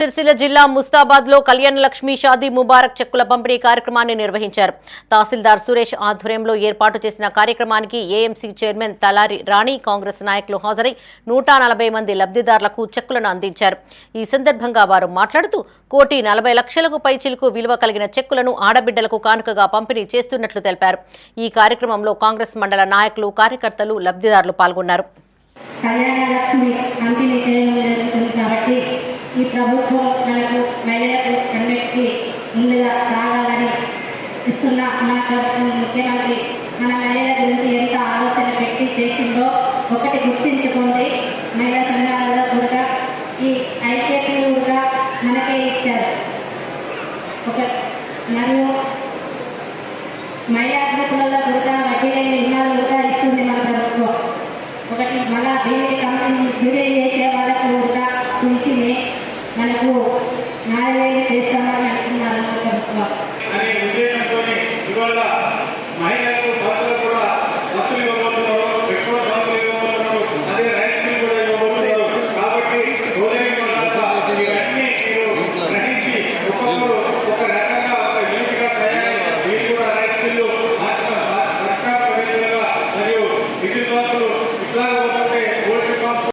సిరిసిల్ల జిల్లా ముస్తాబాద్లో కళ్యాణ లక్ష్మి షాదీ ముబారక్ చెక్కుల పంపిణీ కార్యక్రమాన్ని నిర్వహించారు. తహసీల్దార్ సురేష్ ఆధ్వర్యంలో ఏర్పాటు చేసిన కార్యక్రమానికి ఏఎంసీ చైర్మన్ తలారి రాణి కాంగ్రెస్ నాయకులు హాజరై నూట నలభై మంది లబ్ధిదారులకు చెక్కులను అందించారు. ఈ సందర్భంగా వారు మాట్లాడుతూ కోటి నలభై లక్షలకు పైచిలకు విలువ కలిగిన చెక్కులను ఆడబిడ్డలకు కానుకగా పంపిణీ చేస్తున్నట్లు తెలిపారు. ఈ కార్యక్రమంలో కాంగ్రెస్ మండల నాయకులు కార్యకర్తలు లబ్ధిదారులు పాల్గొన్నారు. ప్రభుత్వం మనకు మహిళలకు అన్నిటికీ ముందుగా సాగాలని ఇస్తున్న మన ప్రభుత్వం ముఖ్యమంత్రి మన మహిళల గురించి ఎంత ఆలోచన పెట్టి చేసిందో ఒకటి గుర్తించుకోండి. మహిళా సంఘాలలో కూడా ఈ ఐక్యతలు కూడా మనకే ఇచ్చారు. ఒక మరియు మహిళా గ్రూపులలో అనే ఉద్దేశంతో ఇవాళ మహిళలకు భర్తలు కూడా హక్కులు ఇవ్వబోతున్నారు ఎక్కువ హక్కులు ఇవ్వబోతున్నారు అదే రైట్ బిల్ కూడా ఇవ్వబోతున్నారు కాబట్టి ఇవన్నీ మీరు గ్రహించి ఒక్కొక్కరు ఒక రకంగా ఒక యూనిట్గా తయారు వీళ్ళు కూడా రైట్ బిల్లు మరియు విద్యుత్ ఇట్లా